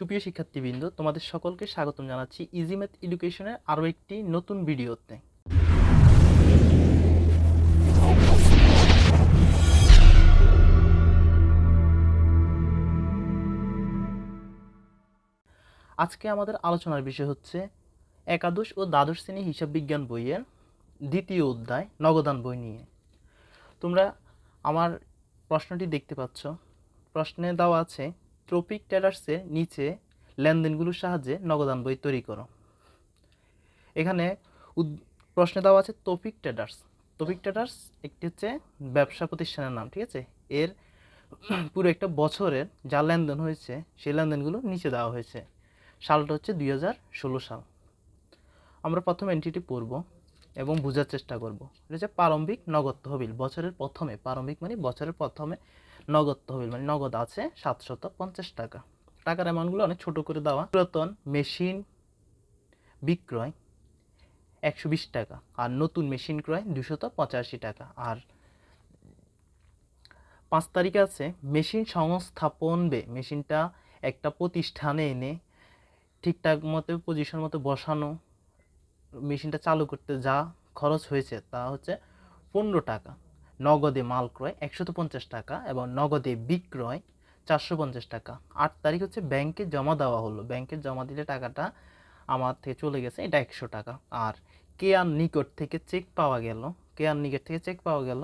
সুপ্রিয় শিক্ষার্থীবৃন্দ, তোমাদের সকলকে স্বাগতম জানাচ্ছি ইজি ম্যাথ এডুকেশনের আরও একটি নতুন ভিডিওতে। আজকে আমাদের আলোচনার বিষয় হচ্ছে একাদশ ও দ্বাদশ শ্রেণি হিসাব বিজ্ঞান বইয়ের দ্বিতীয় অধ্যায়, নগদান বই নিয়ে। তোমরা আমার প্রশ্নটি দেখতে পাচ্ছ। প্রশ্নে দেওয়া আছে ট্রপিক ট্রেডার্সের নিচে লেনদেনগুলোর সাহায্যে নগদান বই তৈরি করো। এখানে প্রশ্নে দেওয়া আছে তৌফিক ট্রেডার্স তৌফিক ট্রেডার্স একটি হচ্ছে ব্যবসা প্রতিষ্ঠানের নাম, ঠিক আছে? এর পুরো একটা বছরের যা লেনদেন হয়েছে, সেই লেনদেনগুলো নিচে দেওয়া হয়েছে। সালটা হচ্ছে দুই হাজার ষোলো সাল। আমরা প্রথম এন্ট্রিটি পড়ব এবং বোঝার চেষ্টা করব। এটা হচ্ছে প্রারম্ভিক নগদ তহবিল, বছরের প্রথমে। প্রারম্ভিক মানে বছরের প্রথমে নগদ তহবিল মানে নগদ আছে সাতশত পঞ্চাশ টাকা। টাকার অ্যামাউন্টগুলো অনেক ছোট করে দেওয়া। পুরাতন মেশিন বিক্রয় একশো বিশ টাকা আর নতুন মেশিন ক্রয় দুশত পঁচাশি টাকা। আর পাঁচ তারিখে আছে মেশিন সংস্থাপন বে মেশিনটা একটা প্রতিষ্ঠানে এনে ঠিকঠাক মতো পজিশন মতো বসানো। মেশিনটা চালু করতে যা খরচ হয়েছে তা হচ্ছে পনেরো টাকা। নগদে মাল ক্রয় একশত পঞ্চাশ টাকা এবং নগদে বিক্রয় চারশো পঞ্চাশ টাকা। আট তারিখ হচ্ছে ব্যাংকে জমা দেওয়া হলো। ব্যাংকে জমা দিলে টাকাটা আমার থেকে চলে গেছে, এটা একশো টাকা। আর কেয়ার নিকট থেকে চেক পাওয়া গেল, কেয়ার নিকট থেকে চেক পাওয়া গেল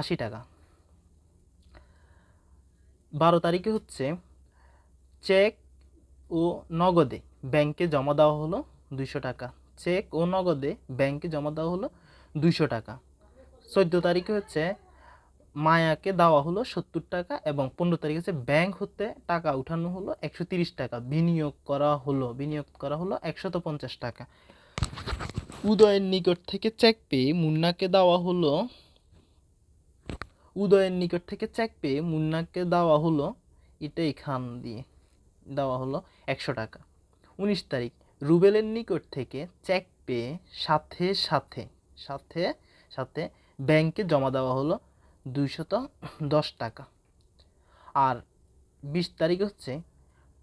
আশি টাকা। বারো তারিখে হচ্ছে চেক ও নগদে ব্যাংকে জমা দেওয়া হলো দুইশো টাকা। চেক ও নগদে ব্যাংকে জমা দেওয়া হলো দুইশো টাকা। চোদ্দ তারিখে হচ্ছে মায়াকে দেওয়া হলো সত্তর টাকা এবং পনেরো তারিখে হচ্ছে ব্যাংক হতে টাকা উঠানো হলো একশো তিরিশ টাকা। বিনিয়োগ করা হলো, বিনিয়োগ করা হলো একশত পঞ্চাশ টাকা। উদয়ের নিকট থেকে চেক পেয়ে মুন্নাকে দেওয়া হলো, উদয়ের নিকট থেকে চেক পেয়ে মুন্নাকে দেওয়া হলো এটা এখান দিয়ে দেওয়া হলো একশো টাকা। উনিশ তারিখ, রুবেলের নিকট থেকে চেক পেয়ে সাথে সাথে সাথে সাথে ব্যাংকে জমা দেওয়া হলো দুইশত দশ টাকা। আর বিশ তারিখ হচ্ছে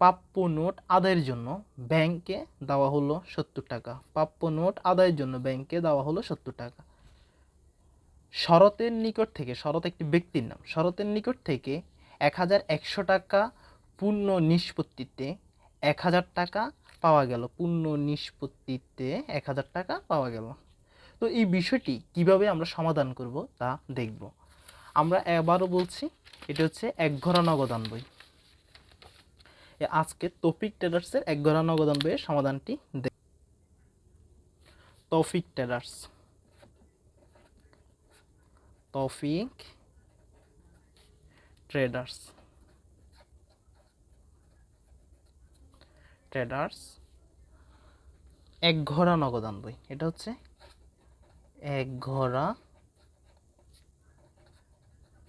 প্রাপ্য নোট আদায়ের জন্য ব্যাংকে দেওয়া হলো সত্তর টাকা। প্রাপ্য নোট আদায়ের জন্য ব্যাংকে দেওয়া হলো সত্তর টাকা। শরতের নিকট থেকে শরৎ একটি ব্যক্তির নাম, শরতের নিকট থেকে এক হাজার একশো টাকা পূর্ণ নিষ্পত্তিতে এক হাজার টাকা পাওয়া গেল। পূর্ণ নিষ্পত্তিতে এক হাজার টাকা পাওয়া গেল। তো এই বিষয়টি কীভাবে আমরা সমাধান করব তা দেখব। আমরা এবারও বলছি, এটা হচ্ছে এক ঘরা নগদান বই আজকে তৌফিক এক ঘরা নগদান বইয়ের সমাধানটি দেখ তৌফিক ট্রেডার্স। তৌফিক ট্রেডার্স। ট্রেডার্স, এক ঘোড়া নগদান বই এটা হচ্ছে এক ঘোড়া,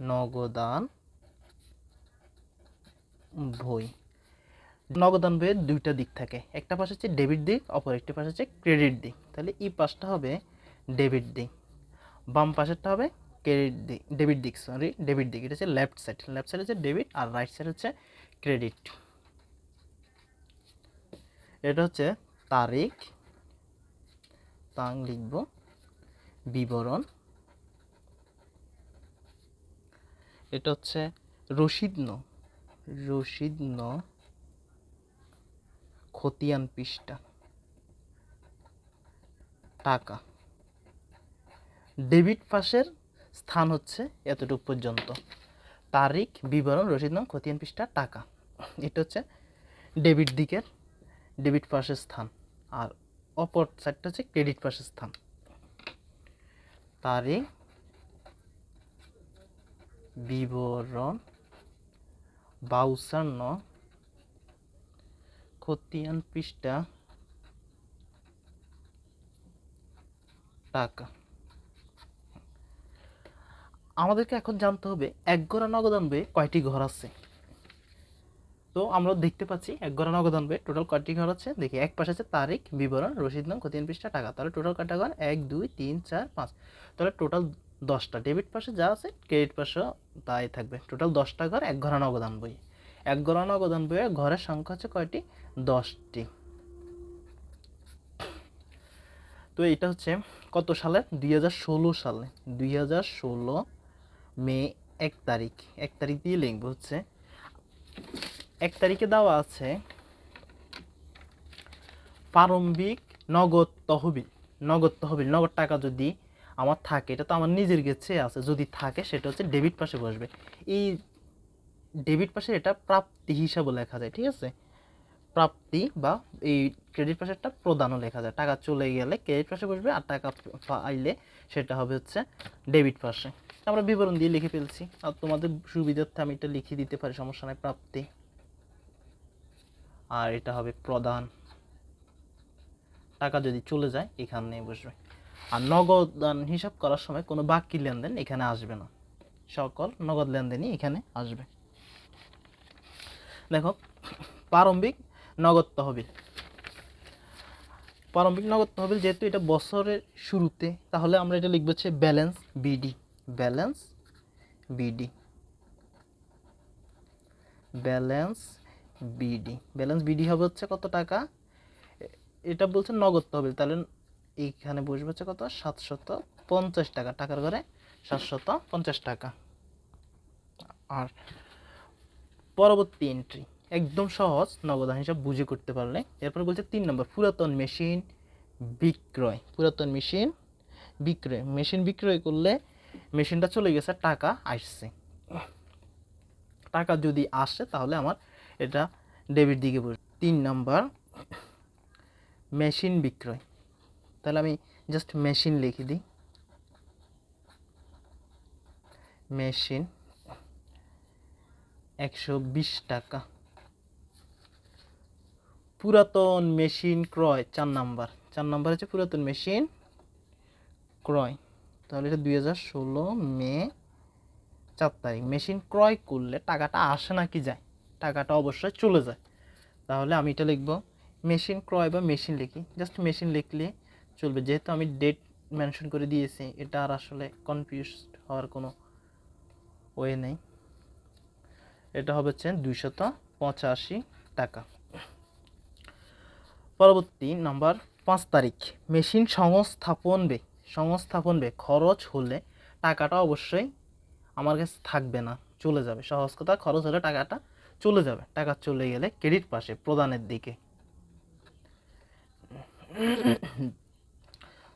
নগদান বই নগদান বইয়ের দুইটা দিক থাকে। একটা পাশ হচ্ছে ডেবিট দিক, অপর একটি পাশ হচ্ছে ক্রেডিট দিক। তাহলে এই পাশটা হবে ডেবিট দিক। বাম পাশেরটা হবে ক্রেডিট দিক, ডেবিট দিক সরি ডেবিট দিক। এটা হচ্ছে লেফট সাইড। লেফট সাইড হচ্ছে ডেবিট আর রাইট সাইড হচ্ছে ক্রেডিট। এটা হচ্ছে তারিখ। তাং লিখব। বিবরণ। এটা হচ্ছে রসিদ ন। রসিদ ন খতিয়ান পৃষ্ঠা। টাকা। ডেবিট পাশের স্থান হচ্ছে এতটুকু পর্যন্ত। তারিখ, বিবরণ রসিদ খতিয়ান পৃষ্ঠা, টাকা। এটা হচ্ছে ডেবিট দিকের, ডেবিট পাশের স্থান। আর অপর সাইডটা হচ্ছে ক্রেডিট পাশের স্থান। তারিখ, বিবরণ বাউসার ন, খতিয়ান পৃষ্ঠা, টাকা। আমাদেরকে এখন জানতে হবে, এক ঘোড়া নগদান বইয়ে কয়টি ঘর আছে? তো আমরা দেখতে পাচ্ছি এক ঘোড়া নগদান বইয়ে টোটাল কয়টি ঘর আছে? দেখি, এক পাশে আছে তারিখ, বিবরণ, রসিদ নাম খতিয়ান পৃষ্ঠা, টাকা। তাহলে টোটাল কয়টা ঘর? এক, দুই, তিন, চার, পাঁচ। তাহলে টোটাল দশটা। ডেবিট পাশে যা আছে ক্রেডিট পাশেও তাই থাকবে। টোটাল দশটা ঘর, এক ঘোড়া নগদান বই এক গড়া নগদান বইয়ে ঘরের সংখ্যা হচ্ছে কয়টি? দশটি। তো এটা হচ্ছে কত সালে দুই হাজার ষোলো সালে। দুই হাজার ষোলো মে এক তারিখ। এক তারিখ দিয়ে লিখব হচ্ছে এক তারিখে দেওয়া আছে প্রারম্ভিক নগদ তহবিল নগদ তহবিল, নগদ টাকা যদি আমার থাকে, এটা তো আমার নিজের কাছে আছে, যদি থাকে সেটা হচ্ছে ডেবিট পাশে বসবে। এই ডেবিট পাশে এটা প্রাপ্তি হিসাবে লেখা যায়, ঠিক আছে? প্রাপ্তি বা এই ক্রেডিট পাশেরটা প্রদানও লেখা যায়, টাকা চলে গেলে ক্রেডিট পাশে বসবে আর টাকা পাইলে সেটা হবে হচ্ছে ডেবিট পাশে। আমরা বিবরণ দিয়ে লিখে ফেলছি। আর তোমাদের সুবিধার্থে আমি এটা লিখে দিতে পারি, সমস্যা নাই, প্রাপ্তি। আর এটা হবে প্রধান। টাকা যদি চলে যায় এখানে বসবে। আর নগদান হিসাব করার সময় কোনো বাকি লেনদেন এখানে আসবে না। সকল নগদ লেনদেনই এখানে আসবে। দেখো, প্রারম্ভিক নগদ তহবিল। প্রারম্ভিক নগদ তহবিল যেহেতু এটা বছরের শুরুতে, তাহলে আমরা এটা লিখব হচ্ছে balance BD. Balance BD. Balance BD balance BD হবে হচ্ছে কত টাকা? এটা বলছে নগদ তহবিল। তাহলে এইখানে বসবে হচ্ছে কত? সাতশত পঞ্চাশ টাকা। টাকার ঘরে সাতশত পঞ্চাশ টাকা। আর পরবর্তী এন্ট্রি একদম সহজ নগদান হিসাব বুঝে করতে পারলে। এরপর বলছে তিন নম্বর, পুরাতন মেশিন বিক্রয়। পুরাতন মেশিন বিক্রয়। মেশিন বিক্রয় করলে মেশিনটা চলে গেছে, টাকা আসছে। টাকা যদি আসে, তাহলে আমার এটা ডেবিট দিকে বসবে তিন নম্বর, মেশিন বিক্রয়। তাহলে আমি জাস্ট মেশিন লিখে দিই। মেশিন একশো বিশ টাকা। পুরাতন মেশিন ক্রয়, চার নাম্বার। চার নাম্বার হচ্ছে পুরাতন মেশিন ক্রয়। তাহলে এটা দুই হাজার ষোলো মে চার তারিখ। মেশিন ক্রয় করলে টাকাটা আসে নাকি যায়? টাকাটা অবশ্যই চলে যায়। তাহলে আমি এটা লিখব মেশিন ক্রয় বা মেশিন লিখি। জাস্ট মেশিন লিখলে চলবে। যেহেতু আমি ডেট মেনশন করে দিয়েছি, এটা আর আসলে কনফিউজ হওয়ার কোনো ওয়ে নেই। এটা হবে হচ্ছে দুইশত পঁচাশি টাকা। পরবর্তী নাম্বার পাঁচ তারিখ। মেশিন সংস্থাপন বে সংস্থাপন বে। খরচ হলে টাকাটা অবশ্যই আমার কাছে থাকবে না, চলে যাবে। সহজ কথা, খরচ হলে টাকাটা চলে যাবে, টাকা চলে গেলে ক্রেডিট পাশে প্রদানের দিকে।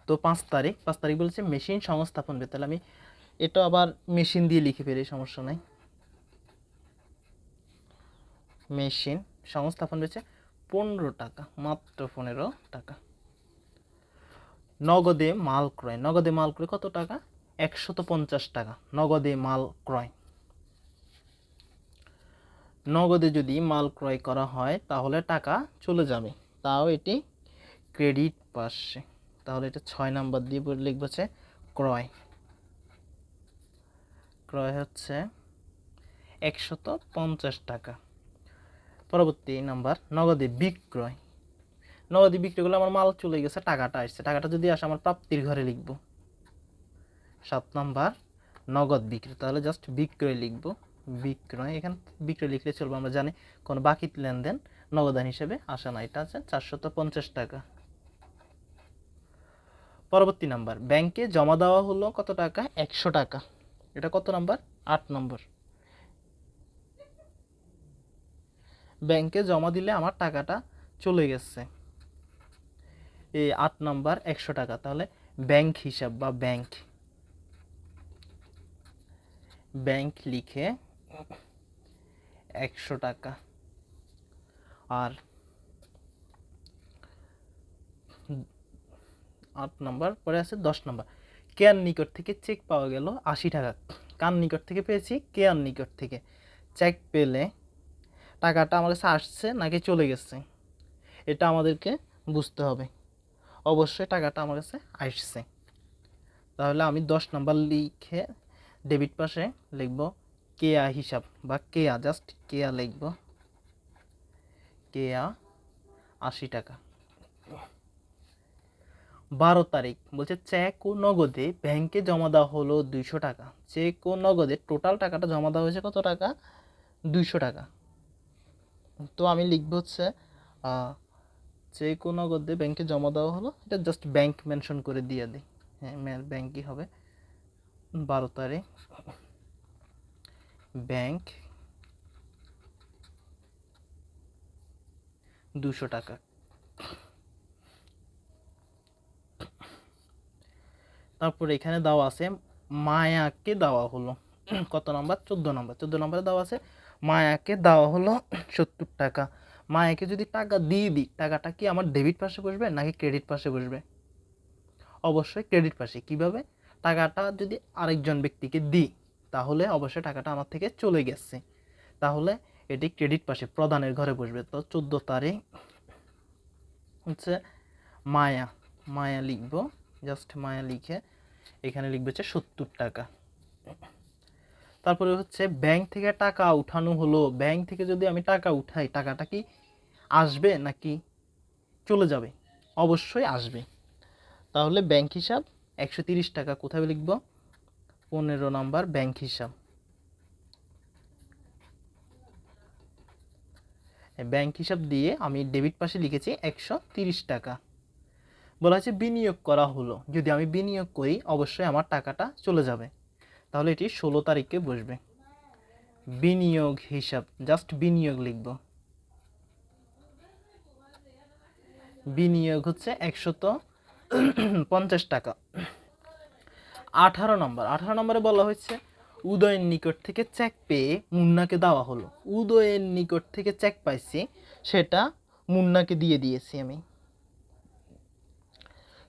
তো পাঁচ তারিখ পাঁচ তারিখ বলছে মেশিন সংস্থাপন তাহলে আমি এটা আবার মেশিন দিয়ে লিখে ফেলি, সমস্যা নাই। মেশিন সংস্থাপন রয়েছে পনেরো টাকা, মাত্র পনেরো টাকা। নগদে মাল ক্রয়, নগদে মাল ক্রয় কত টাকা? একশত পঞ্চাশ টাকা, নগদে মাল ক্রয়। নগদে যদি মাল ক্রয় করা হয়, তাহলে টাকা চলে যাবে। তাও এটি ক্রেডিট পাশে। তাহলে এটা ছয় নাম্বার দিয়ে লিখব হচ্ছে ক্রয়। ক্রয় হচ্ছে একশত পঞ্চাশ টাকা। পরবর্তী নাম্বার, নগদে বিক্রয়। নগদে বিক্রয় করলে আমার মাল চলে গেছে, টাকাটা আসছে। টাকাটা যদি আসে, আমার প্রাপ্তির ঘরে লিখব। সাত নাম্বার, নগদ বিক্রয়। তাহলে জাস্ট বিক্রয় লিখব। বিক্রয়, এখানে বিক্রয় লিখলে চলবে, আমরা জানি কোনো বাকি লেনদেন নগদান হিসেবে আসে না। এটা আছে চারশত পঞ্চাশ টাকা। পরবর্তী নাম্বার, ব্যাংকে জমা দেওয়া হলো কত টাকা? একশো টাকা। এটা কত নাম্বার? আট নম্বর। ব্যাংকে জমা দিলে আমার টাকাটা চলে গেছে। এই আট নাম্বার একশো টাকা। তাহলে ব্যাংক হিসাব বা ব্যাংক। ব্যাংক লিখে একশো টাকা। আর আট নাম্বার, পরে আছে দশ নাম্বার। কেয়ার নিকট থেকে চেক পাওয়া গেল আশি টাকা। কার নিকট থেকে পেয়েছি? কেয়ার নিকট থেকে। চেক পেলে টাকাটা আমার কাছে আসছে নাকি চলে গেছে? এটা আমাদেরকে বুঝতে হবে। অবশ্যই টাকাটা আমার কাছে আসছে। তাহলে আমি দশ নাম্বার লিখে ডেবিট পাশে লিখব কেয়া হিসাব বা কেয়া জাস্ট কেয়া লিখব। কেয়া আশি টাকা। বারো তারিখ, বলছে চেক ও নগদে ব্যাংকে জমা দেওয়া হলো দুইশো টাকা। চেক ও নগদে টোটাল টাকাটা জমা দেওয়া হয়েছে কত টাকা? দুইশো টাকা। তো আমি লিখব হচ্ছে যে কোনো নগদে ব্যাংকে জমা দেওয়া হলো, এটা জাস্ট ব্যাংক মেনশন করে দিয়ে দিই। হ্যাঁ ব্যাংকই হবে। বারো তারিখ। ব্যাংক দুশো টাকা। তারপর এখানে দেওয়া আছে, মায়াকে দেওয়া হলো। কত নাম্বার? চোদ্দ নাম্বার। চোদ্দ নাম্বারে দেওয়া আছে, মায়াকে দেওয়া হলো সত্তর টাকা। মায়াকে যদি টাকা দিয়ে দিই, টাকাটা কি আমার ডেবিট পাশে বসবে নাকি ক্রেডিট পাশে বসবে? অবশ্যই ক্রেডিট পাশে। কীভাবে? টাকাটা যদি আরেকজন ব্যক্তিকে দিই তাহলে অবশ্যই টাকাটা আমার থেকে চলে গেছে। তাহলে এটি ক্রেডিট পাশে প্রদানের ঘরে বসবে। তো চোদ্দ তারিখ হচ্ছে মায়া মায়া লিখব। জাস্ট মায়া লিখে এখানে লিখবে হচ্ছে সত্তর টাকা। তারপরে হচ্ছে ব্যাংক থেকে টাকা উঠানো হলো। ব্যাংক থেকে যদি আমি টাকা উঠাই, টাকাটা কি আসবে নাকি চলে যাবে? অবশ্যই আসবে। তাহলে ব্যাংক হিসাব একশো টাকা। কোথায় লিখব? পনেরো নাম্বার ব্যাংক হিসাব। ব্যাংক হিসাব দিয়ে আমি ডেবিট পাশে লিখেছি একশো তিরিশ টাকা। বলা হচ্ছে বিনিয়োগ করা হলো। যদি আমি বিনিয়োগ করি, অবশ্যই আমার টাকাটা চলে যাবে। তাহলে এটি ষোলো তারিখে বসবে। বিনিয়োগ হিসাব, জাস্ট বিনিয়োগ লিখব। বিনিয়োগ হচ্ছে একশত পঞ্চাশ টাকা। আঠারো নম্বর। আঠারো নম্বরে বলা হয়েছে, উদয়ের নিকট থেকে চেক পেয়ে মুন্নাকে দেওয়া হলো। উদয়ের নিকট থেকে চেক পাইছি, সেটা মুন্নাকে দিয়ে দিয়েছি আমি।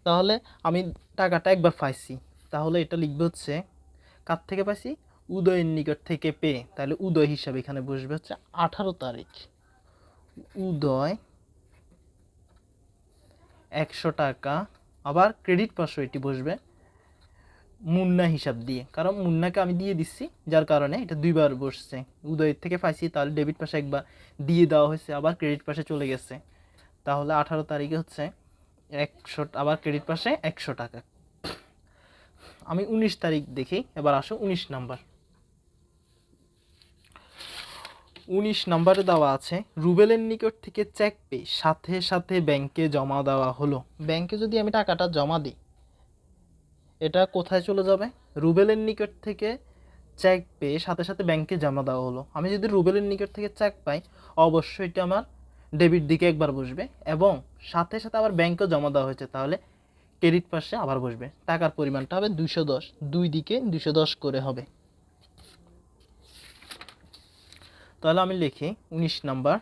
তাহলে আমি টাকাটা একবার পাইছি। তাহলে এটা লিখবে হচ্ছে, কার থেকে পাইছি? উদয়ের নিকট থেকে পেয়ে। তাহলে উদয় হিসাবে এখানে বসবে হচ্ছে আঠারো তারিখ। উদয় একশো টাকা। আবার ক্রেডিট পাশে এটি বসবে। মুন্না হিসাব দিয়ে। কারণ মুন্নাকে আমি দিয়ে দিচ্ছি যার কারণে এটা দুইবার বসছে। উদয়ের থেকে পাইছি তাহলে ডেবিট পাশে একবার দিয়ে দেওয়া হয়েছে, আবার ক্রেডিট পাশে চলে গেছে। তাহলে আঠারো তারিখে হচ্ছে একশো, আবার ক্রেডিট পাশে একশো টাকা। আমি উনিশ তারিখ দেখি, এবার আসো উনিশ নাম্বার। উনিশ নাম্বারে দেওয়া আছে, রুবেলের নিকট থেকে চেক পেয়ে সাথে সাথে ব্যাংকে জমা দেওয়া হলো। ব্যাংকে যদি আমি টাকাটা জমা দিই এটা কোথায় চলে যাবে? রুবেলের নিকট থেকে চেক পেয়ে সাথে সাথে ব্যাংকে জমা দেওয়া হলো। আমি যদি রুবেলের নিকট থেকে চেক পাই, অবশ্যই এটা আমার ডেবিট দিকে একবার বসবে এবং সাথে সাথে আবার ব্যাংকেও জমা দেওয়া হয়েছে। তাহলে ক্রেডিট পাশে আবার বসবে। টাকার পরিমাণটা হবে দুশো দশ। দুই দিকে দুশো দশ করে হবে। তাহলে আমি লিখি উনিশ নাম্বার।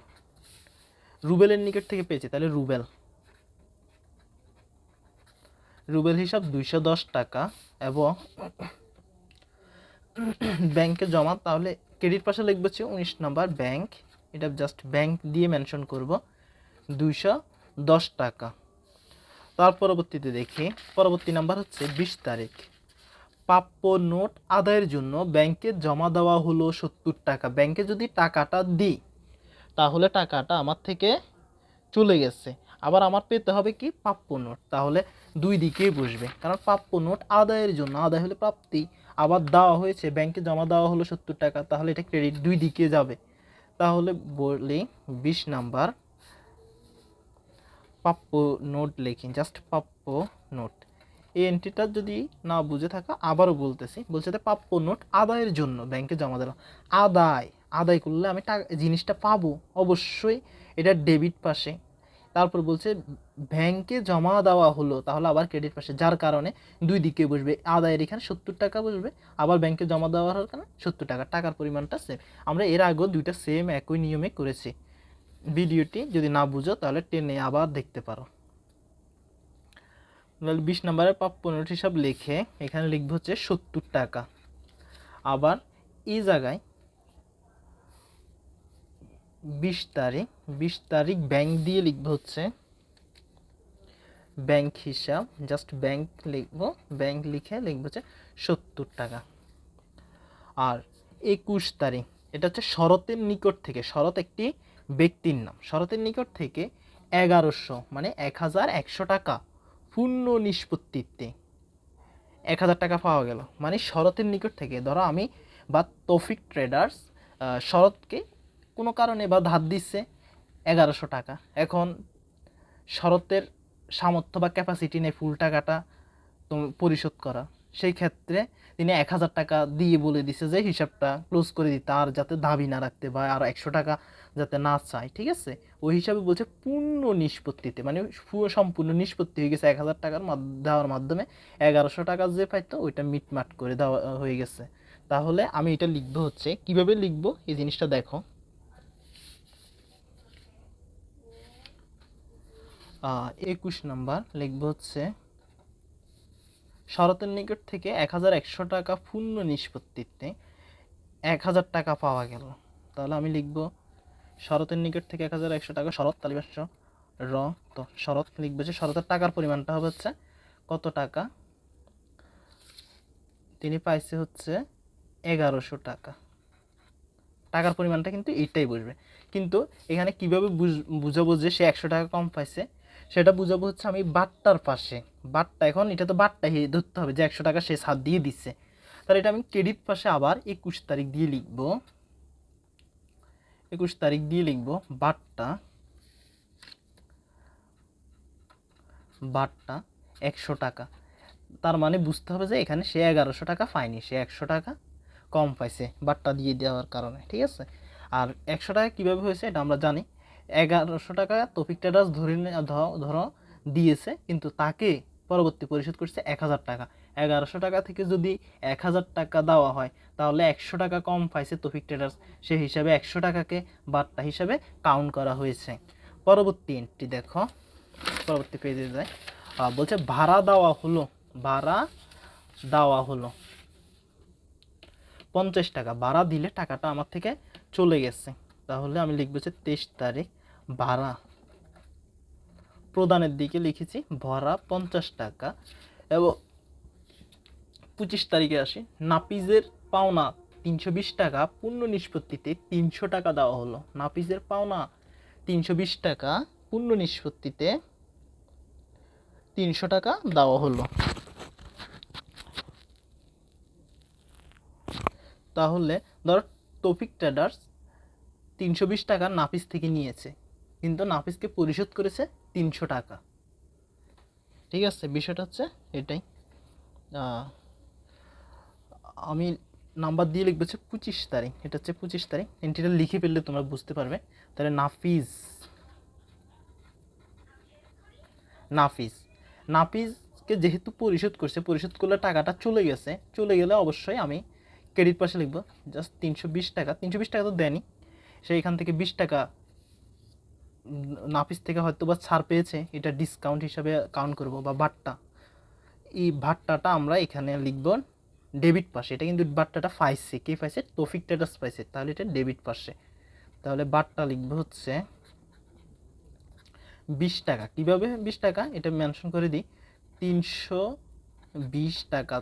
রুবেলের নিকট থেকে পেয়েছি, তাহলে রুবেল। রুবেল হিসাব দুইশো দশ টাকা এবং ব্যাংকে জমা, তাহলে ক্রেডিট পাশে লিখব হচ্ছে উনিশ নাম্বার ব্যাংক। এটা জাস্ট ব্যাংক দিয়ে মেনশন করব। দুইশো দশ টাকা। তার পরবর্তীতে দেখি, পরবর্তী নাম্বার হচ্ছে বিশ তারিখ। প্রাপ্য নোট আদায়ের জন্য ব্যাংকে জমা দেওয়া হলো সত্তর টাকা। ব্যাংকে যদি টাকাটা দিই, তাহলে টাকাটা আমার থেকে চলে গেছে। আবার আমার পেতে হবে কি? প্রাপ্য নোট। তাহলে দুই দিকেই বসবে। কারণ প্রাপ্য নোট আদায়ের জন্য, আদায় হলে প্রাপ্তি। আবার দেওয়া হয়েছে, ব্যাংকে জমা দেওয়া হলো সত্তর টাকা, তাহলে এটা ক্রেডিট দুই দিকে যাবে। তাহলে বলি বিশ নাম্বার প্রাপ্য নোট লিখি জাস্ট প্রাপ্য নোট। এই এন্ট্রিটা যদি না বুঝে থাকা, আবারও বলতেছি, বলছে যে প্রাপ্য নোট আদায়ের জন্য ব্যাংকে জমা দিলাম আদায় আদায় করলে আমি টাকা জিনিসটা পাবো, অবশ্যই। এটা ডেবিট পাশে। তারপর বলছে, ব্যাংকে জমা দেওয়া হলো, তাহলে আবার ক্রেডিট পাশে যার কারণে দুই দিকে বসবে, আদায়ের এখানে সত্তর টাকা বসবে, আবার ব্যাংকে জমা দেওয়ার কারণে সত্তর টাকা, টাকার পরিমাণটা সেম আমরা এর আগেও দুইটা সেম একই নিয়মে করেছি। ভিডিওটি যদি না বুঝো, তাহলে টেনে আবার দেখতে পারো। বিশ নম্বরের পাপ পনেরোটি হিসাব লিখে, এখানে লিখব হচ্ছে সত্তর টাকা। আবার এই জায়গায় বিশ তারিখ বিশ তারিখ ব্যাংক দিয়ে লিখব হচ্ছে। ব্যাংক হিসাব জাস্ট ব্যাংক লিখব ব্যাংক লিখে লিখব হচ্ছে সত্তর টাকা। আর একুশ তারিখ, এটা হচ্ছে শরতের নিকট থেকে, শরৎ একটি ব্যক্তির নাম। শরতের নিকট থেকে এগারোশো মানে এক হাজার একশো টাকা পূর্ণ নিষ্পত্তিতে। এক হাজার টাকা পাওয়া গেল। মানে শরতের নিকট থেকে, ধরো আমি বা তৌফিক ট্রেডার্স শরৎকে কোনো কারণে বা ধার দিচ্ছে এগারোশো টাকা। এখন শরতের সামর্থ্য বা ক্যাপাসিটি নেই ফুল টাকাটা তো পরিশোধ করা। সেই ক্ষেত্রে তিনি এক হাজার টাকা দিয়ে বলে দিছে যে হিসাবটা ক্লোজ করে দিতে, আর যাতে দাবি না রাখতে বা আর একশো টাকা যাতে না চায়, ঠিক আছে? ওই হিসাবে বলছে পূর্ণ নিষ্পত্তিতে মানে পুরো সম্পূর্ণ নিষ্পত্তি হয়ে গেছে এক হাজার টাকার দেওয়ার মাধ্যমে। এগারোশো টাকা যে পাইতো ওইটা মিটমাট করে দেওয়া হয়ে গেছে। তাহলে আমি এটা লিখব হচ্ছে, কীভাবে লিখব? এই জিনিসটা দেখো। একুশ নাম্বার লিখব হচ্ছে, শরতের নিকট থেকে এক হাজার একশো টাকা পূর্ণ নিষ্পত্তিতে এক হাজার টাকা পাওয়া গেল। তাহলে আমি লিখব, শরতের নিকট থেকে এক হাজার একশো টাকা শরৎ তালিবাস্য র, তো শরৎ লিখব যে শরতের টাকার পরিমাণটা হবে হচ্ছে কত টাকা? তিনি পাইছে হচ্ছে এগারোশো টাকা। টাকার পরিমাণটা কিন্তু এইটাই বসবে কিন্তু এখানে কীভাবে বুঝ- বুঝাবো যে সে একশো টাকা কম পাইছে? সেটা বুঝাবো হচ্ছে আমি বাট্টার পাশে। বাট্টা এখন এটা তো বাট্টা ধরতে হবে যে একশো টাকা সে সাত দিয়ে দিচ্ছে তাহলে এটা আমি ক্রেডিট পাশে আবার একুশ তারিখ দিয়ে লিখব। একুশ তারিখ দিয়ে লিখব বাট্টা। বাট্টা একশো টাকা। তার মানে বুঝতে হবে যে এখানে সে এগারোশো টাকা পায়নি, সে একশো টাকা কম পাইছে বাট্টা দিয়ে দেওয়ার কারণে, ঠিক আছে? আর একশো টাকা কীভাবে হয়েছে এটা আমরা জানি। এগারোশো টাকা তফিক ট্রেডার্স ধরে ধরো, দিয়েছে, কিন্তু তাকে পরবর্তী পরিশোধ করছে এক হাজার টাকা। এগারোশো টাকা থেকে যদি এক হাজার টাকা দেওয়া হয়, তাহলে একশো টাকা কম পাইছে তফিক ট্রেডার্স সেই হিসাবে একশো টাকাকে বার্তা হিসাবে কাউন্ট করা হয়েছে। পরবর্তী এন্ট্রি দেখো। পরবর্তী পেজে যায়। বলছে, ভাড়া দেওয়া হলো, ভাড়া দেওয়া হলো। পঞ্চাশ টাকা, ভাড়া দিলে টাকাটা আমার থেকে চলে গেছে। তাহলে আমি লিখব যে তেইশ তারিখ ভাড়া। প্রদানের দিকে লিখেছি ভরা পঞ্চাশ টাকা এবং পঁচিশ তারিখে আসি, নাপিজের পাওনা তিনশো বিশ টাকা, পূর্ণ নিষ্পত্তিতে তিনশো টাকা দেওয়া হলো। নাপিজের পাওনা তিনশো বিশ টাকা, পূর্ণ নিষ্পত্তিতে তিনশো টাকা দেওয়া হলো। তাহলে ধর, তৌফিক ট্রেডার্স তিনশো বিশ টাকা নাফিস থেকে নিয়েছে। কিন্তু নাপিসকে পরিশোধ করেছে তিনশো টাকা। ঠিক আছে, বিষয়টা হচ্ছে এটাই। আমি নাম্বার দিয়ে লিখব হচ্ছে পঁচিশ তারিখ। এটা হচ্ছে পঁচিশ তারিখ। এন্ট্রিটা লিখে ফেললে তোমরা বুঝতে পারবে। তাহলে নাফিজ নাফিজ নাফিজকে যেহেতু পরিশোধ করছে, পরিশোধ করলে টাকাটা চলে গেছে। চলে গেলে অবশ্যই আমি ক্রেডিট পাশে লিখব। জাস্ট তিনশো বিশ টাকা। তিনশো বিশ টাকা তো দেয়নি। সে এখান থেকে বিশ টাকা নাফিস থেকে হয়তো বা ছাড় পেয়েছে, এটা ডিসকাউন্ট হিসাবে কাউন্ট করব বা বাট্টা। এই ভাট্টাটা আমরা এখানে লিখব ডেবিট পাশে। এটা কিন্তু বাট্টাটা পাইছে, কে পাইছে? তৌফিক ট্রেডার্স পাইছে। তাহলে এটা ডেবিট পাশে। তাহলে বাট্টা লিখব হচ্ছে বিশ টাকা। কীভাবে বিশ টাকা? এটা মেনশন করে দিই। তিনশো বিশ টাকা।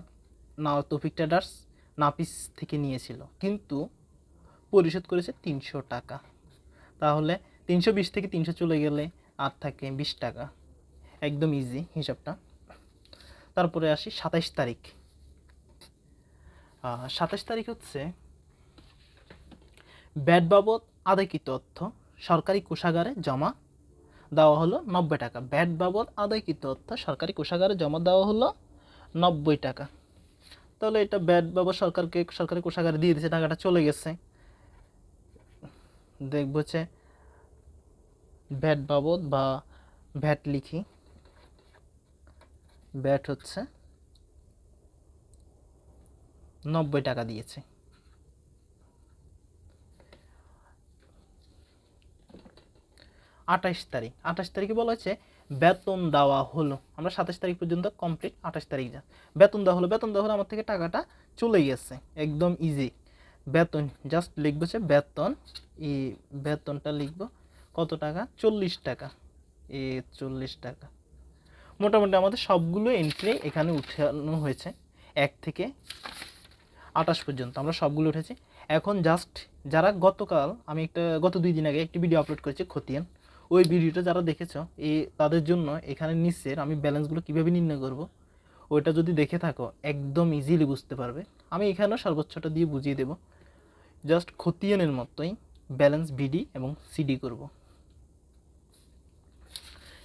না তৌফিক ট্রেডার্স নাপিস থেকে নিয়েছিল। কিন্তু পরিশোধ করেছে তিনশো টাকা। তাহলে তিনশো বিশ থেকে তিনশো চলে গেলে আর থাকে বিশ টাকা। একদম ইজি হিসাবটা। তারপরে আসি সাতাইশ তারিখ। সাতাইশ তারিখ হচ্ছে ব্যাট বাবদ আদায়কৃত অর্থ সরকারি কোষাগারে জমা দেওয়া হলো নব্বই টাকা। ব্যাট বাবদ আদায়কৃত অর্থ সরকারি কোষাগারে জমা দেওয়া হলো নব্বই টাকা। তাহলে এটা ব্যাট বাবদ সরকারকে, সরকারি কোষাগারে দিয়ে দিয়েছে, টাকাটা চলে গেছে। দেখব হচ্ছে ভ্যাট বাবদ বা ভ্যাট লিখি। ভ্যাট হচ্ছে নব্বই টাকা দিয়েছে। আঠাশ তারিখ, আঠাশ তারিখে বলা হচ্ছে বেতন দেওয়া হলো। আমরা সাতাশ তারিখ পর্যন্ত কমপ্লিট আঠাশ তারিখ যা। বেতন দেওয়া হলো, বেতন দেওয়া হলো, আমার থেকে টাকাটা চলে গেছে। একদম ইজি বেতন জাস্ট লিখব যে বেতন, এই বেতনটা লিখব, কত টাকা? চল্লিশ টাকা। এ চল্লিশ টাকা। মোটামুটি আমাদের সবগুলো এন্ট্রি এখানে উঠানো হয়েছে, এক থেকে আঠাশ পর্যন্ত। আমরা সবগুলো উঠেছি। এখন জাস্ট যারা গতকাল, আমি একটা, গত দুই দিন আগে একটি ভিডিও আপলোড করেছি, খতিয়ান। ওই ভিডিওটা যারা দেখেছ এই তাদের জন্য এখানে নিচের আমি ব্যালেন্সগুলো কীভাবে নির্ণয় করব, ওইটা যদি দেখে থাকো, একদম ইজিলি বুঝতে পারবে। আমি এখানেও সর্বোচ্চটা দিয়ে বুঝিয়ে দেব। জাস্ট খতিয়ানের মতোই ব্যালেন্স বিডি এবং সিডি করব।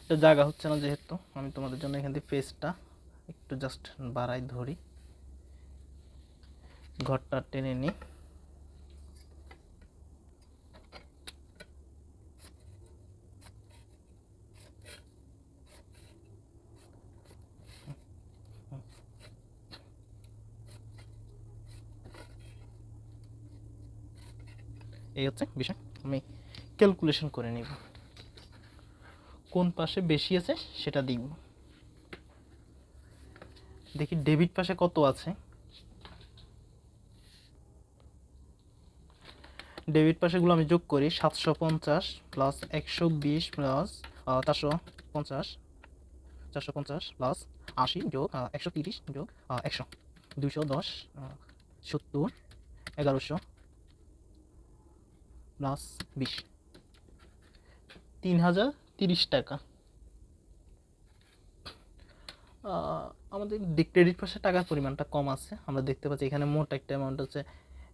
এটা জায়গা হচ্ছে না যেহেতু, আমি তোমাদের জন্য এখান থেকে পেজটা একটু জাস্ট বাড়াই ধরি। ঘরটা টেনে নিই। এই হচ্ছে বিষয়। আমি ক্যালকুলেশন করে নিব। কোন পাশে বেশি আছে সেটা দেখব। দেখি ডেবিট পাশে কত আছে। ডেবিট পাশেগুলো আমি যোগ করি সাতশো পঞ্চাশ প্লাস একশো বিশ প্লাস চারশো পঞ্চাশ চারশো পঞ্চাশ প্লাস আশি যোগ একশো তিরিশ যোগ একশো। দুশো দশ সত্তর, এগারোশো। প্লাস বিশ। তিন হাজার তিরিশ টাকা। আমাদের ক্রেডিট পাশে টাকার পরিমাণটা কম আছে। আমরা দেখতে পাচ্ছি এখানে মোট একটা অ্যামাউন্ট হচ্ছে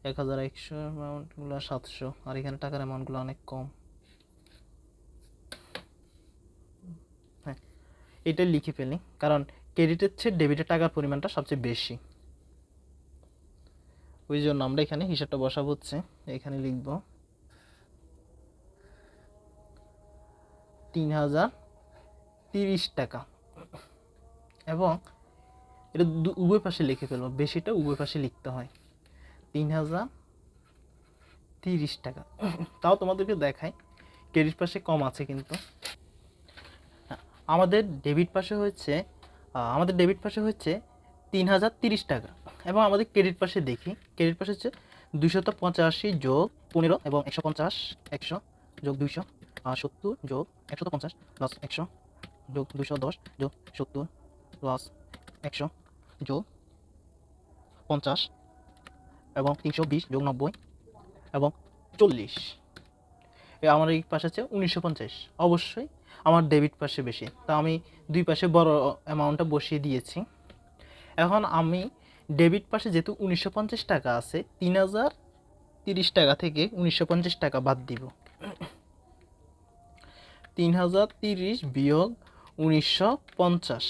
এক হাজার একশো অ্যামাউন্টগুলো সাতশো, আর এখানে টাকার অ্যামাউন্টগুলো অনেক কম। হ্যাঁ এটাই লিখে ফেলি, কারণ ক্রেডিটের চেয়ে ডেবিটের টাকার পরিমাণটা সবচেয়ে বেশি। ওই জন্য আমরা এখানে হিসাবটা বসাবো হচ্ছে, এখানে লিখব। তিন হাজার তিরিশ টাকা। এবং এটা উভয় পাশে লিখে ফেলব। বেশিটা উভয় পাশে লিখতে হয়। তিন হাজার তিরিশ টাকা। তাও তোমাদেরকে দেখাই। ক্রেডিট পাশে কম আছে কিন্তু। আমাদের ডেবিট পাশে হচ্ছে আমাদের ডেবিট পাশে হচ্ছে তিন হাজার তিরিশ টাকা। এবং আমাদের ক্রেডিট পাশে দেখি, ক্রেডিট পাশে হচ্ছে দুশত পঁচাশি যোগ পনেরো এবং একশো পঞ্চাশ, একশো যোগ দুইশো। সত্তর যোগ একশত পঞ্চাশ প্লাস একশো যোগ দুশো দশ যোগ সত্তর প্লাস একশো যোগ পঞ্চাশ এবং তিনশো বিশ যোগ নব্বই এবং চল্লিশ এ আমার এই পাশে আছে উনিশশো পঞ্চাশ। অবশ্যই আমার ডেবিট পাশে বেশি। তা আমি দুই পাশে বড় অ্যামাউন্টটা বসিয়ে দিয়েছি। এখন আমি ডেবিট পাশে যেহেতু উনিশশো পঞ্চাশ টাকা আছে, তিন হাজার তিরিশ টাকা থেকে উনিশশো পঞ্চাশ টাকা বাদ দিব। তিন হাজার তিরিশ বিয়োগ উনিশশো পঞ্চাশ।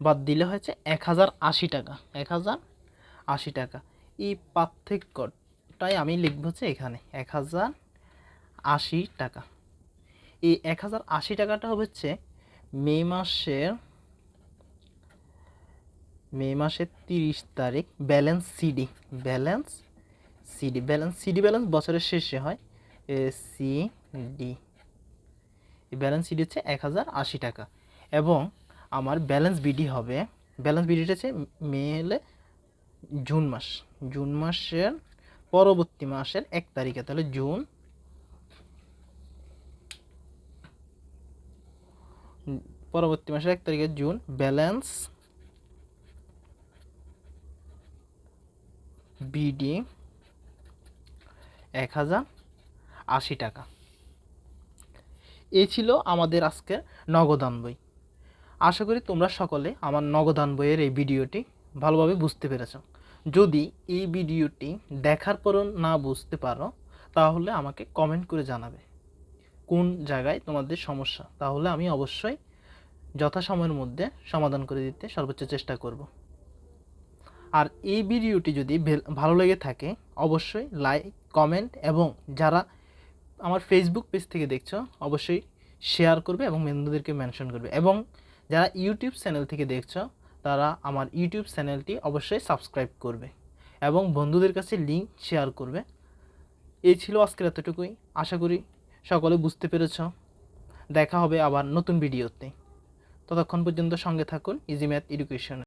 বাদ দিলে হয়েছে এক হাজার আশি টাকা। এক হাজার আশি টাকা। এই পার্থক্যটাই আমি লিখব হচ্ছে এখানে এক হাজার আশি টাকা। এই এক হাজার আশি টাকাটা হচ্ছে মে মাসের মে মাসের তিরিশ তারিখ balance CD balance CD balance CD balance বছরের শেষে হয় সি ডি। ব্যালেন্স সিডি হচ্ছে এক হাজার আশি টাকা। এবং আমার ব্যালেন্স বিডি হবে ব্যালেন্স বিডিটা হচ্ছে মে হলে জুন মাস। জুন মাসের পরবর্তী মাসের এক তারিখে, তাহলে জুন পরবর্তী মাসের এক তারিখে জুন ব্যালেন্স বিডি এক হাজার আশি টাকা। এই ছিল আমাদের আজকের নগদান বই। আশা করি তোমরা সকলে আমার নগদান বইয়ের এই ভিডিওটি ভালোভাবে বুঝতে পেরেছ। যদি এই ভিডিওটি দেখার পরও না বুঝতে পারো, তাহলে আমাকে কমেন্ট করে জানাবে। কোন জায়গায় তোমাদের সমস্যা? তাহলে আমি অবশ্যই যথাসময়ের মধ্যে সমাধান করে দিতে সর্বোচ্চ চেষ্টা করব। আর এই ভিডিওটি যদি ভালো লেগে থাকে, অবশ্যই লাইক কমেন্ট এবং যারা আমার ফেসবুক পেজ থেকে দেখছ, অবশ্যই শেয়ার করবে এবং বন্ধুদেরকে মেনশন করবে। এবং যারা ইউটিউব চ্যানেল থেকে দেখছ, তারা আমার ইউটিউব চ্যানেলটি অবশ্যই সাবস্ক্রাইব করবে এবং বন্ধুদের কাছে লিঙ্ক শেয়ার করবে। এই ছিল আজকের এতটুকুই। আশা করি সকলে বুঝতে পেরেছ। দেখা হবে আবার নতুন ভিডিওতে ততক্ষণ পর্যন্ত সঙ্গে থাকুন ইজি ম্যাথ এডুকেশন